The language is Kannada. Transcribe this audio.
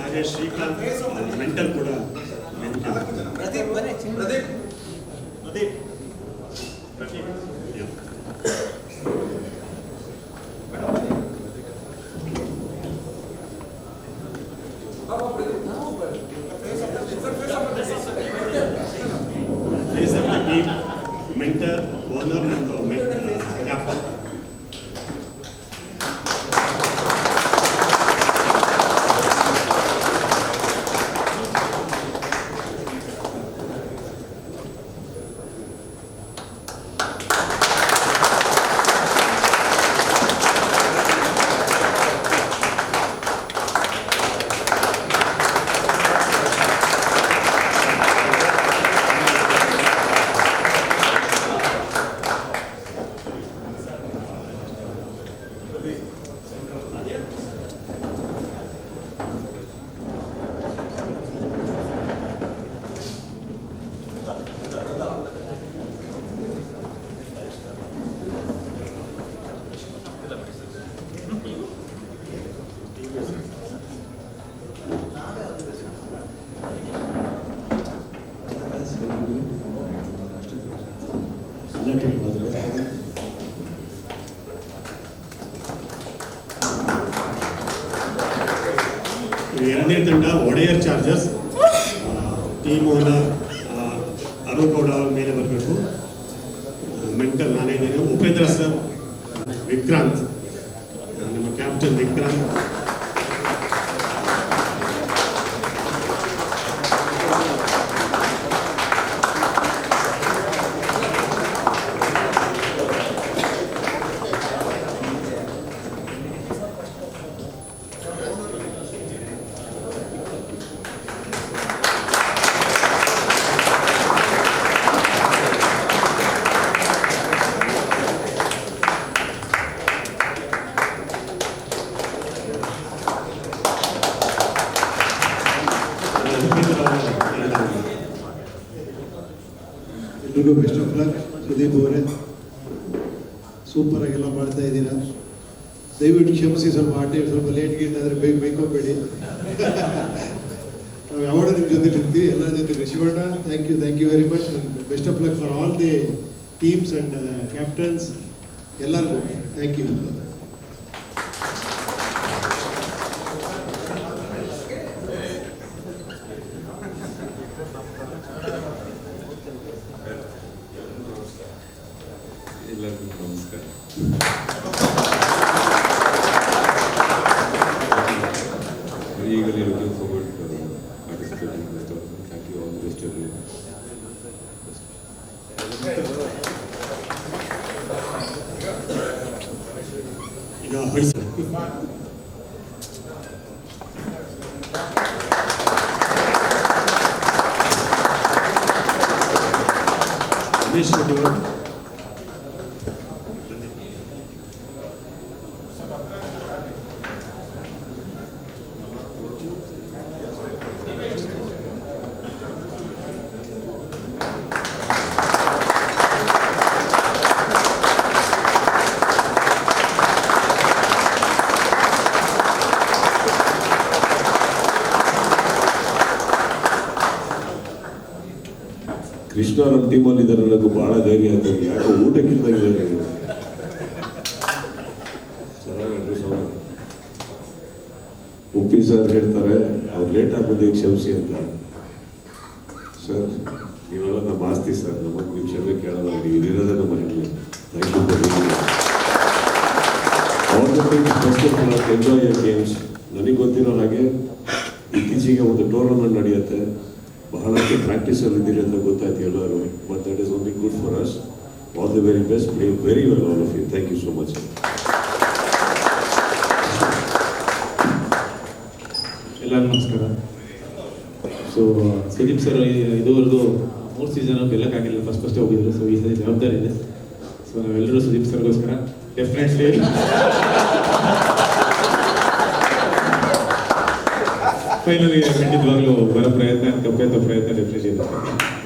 ಹಾಗೆ ಶ್ರೀಕಾಂತ್ ಮೆಂಟಲ್ ಕೂಡ ಪ್ರದೀಪ್ ಪ್ರದೀಪ್. ಪ್ರದೀಪ್. ಎರಡನೇ ತಂಡ Wodeyar chargers team owner Arun Gowda ಅವ್ರ ಮೇಲೆ ಬರಬೇಕು ಮೆಂಟಲ್ ನಾನೇ ಇದ್ದೇನೆ ಉಪೇಂದ್ರ ಸರ್ ವಿಕ್ರಾಂತ್ ನಮ್ಮ ಕ್ಯಾಪ್ಟನ್ ವಿಕ್ರಾಂತ್ ಎಲ್ರಿಗೂ ಬೆಸ್ಟ್ ಆಫ್ ಲಕ್ ಸುದೀಪ್ ಅವರೇ ಸೂಪರ್ ಆಗೆಲ್ಲ ಮಾಡ್ತಾ ಇದ್ದೀರಾ? ದಯವಿಟ್ಟು ಕ್ಷಮಿಸಿ, ಸ್ವಲ್ಪ ಆಟ ಸ್ವಲ್ಪ ಲೇಟ್ ಗೀಟ್ ಆದರೆ ಬೇಗ ಬೇಕೋಬೇಡಿ. ನಾವು ಯಾವಾಗ ಜೊತೆ ಇರ್ತೀವಿ, ಎಲ್ಲರ ಜೊತೆ Shivanna thank you thank you very much best of luck for all the teams and captains ಎಲ್ಲರಿಗೂ thank you 있을까요? legally looking forward uh, participating in this tournament. Thank you all the best everyone. Yeah, please. Thank you. Krishna ನಮ್ಮ ಟೀಮಲ್ಲಿ ಇದ್ದಾರೆ ನನಗೂ ಬಹಳ ಧೈರ್ಯ ಆಯ್ತು. ಯಾಕೋ ಊಟಕ್ಕಿಂತ ಇದ್ದಾರೆ. ಉಪ್ಪಿ ಸರ್ ಹೇಳ್ತಾರೆ, ಅವ್ರು ಲೇಟ್ ಆಗ್ಬೋದು ಕ್ಷಮಿಸಿ ಅಂತ. ಸರ್, ನೀವೆಲ್ಲ ನಮ್ಮ ಆಸ್ತಿ ಸರ್, ನಮಗೆ ನೀವು ಕ್ಷಮೆ ಕೇಳಲ್ಲ, ನೀವು ನಮ್ಮ ಹೆಣ್ಣು ಥ್ಯಾಂಕ್ ಯು ಎಂಜಾಯ್ ಗೇಮ್ಸ್ ನನಗೆ ಗೊತ್ತಿರೋ ಹಾಗೆ, ಇತ್ತೀಚೆಗೆ ಒಂದು ಟೂರ್ನಮೆಂಟ್ ನಡೆಯುತ್ತೆ. ಬಹಳಷ್ಟು ಪ್ರಾಕ್ಟೀಸಲ್ಲಿ ಇದ್ದೀರಿ ಅಂತ ಗೊತ್ತಾಯ್ತು ಎಲ್ಲರೂ. But that is only good for us all the very best play very well all of you thank you so much ಎಲ್ಲ ನಮಸ್ಕಾರ. ಸೊ ಸುದೀಪ್ ಸರ್ ಇದುವರೆಗೂ ಮೂರು ಸೀಸನ್ ಗೆಲ್ಲಕ್ಕಾಗಿಲ್ಲ. ಫಸ್ಟ್ ಫಸ್ಟ್ ಹೋಗಿದ್ರು ಸೊ ಈ ಸರಿ ಜವಾಬ್ದಾರಿ ಇದೆ. ಸೊ ನಾವೆಲ್ಲರೂ ಸುದೀಪ್ ಸರ್ಗೋಸ್ಕರ ಡೆಫಿನೆಟ್ಲಿ ಫೈನಲ್ಗೆ ಖಂಡಿತವಾಗ್ಲೂ ಬರೋ ಪ್ರಯತ್ನ ತಪ್ಪೇ ಪ್ರಯತ್ನ ಡೆಫಿನೆಟ್ಲಿ ಇರುತ್ತೆ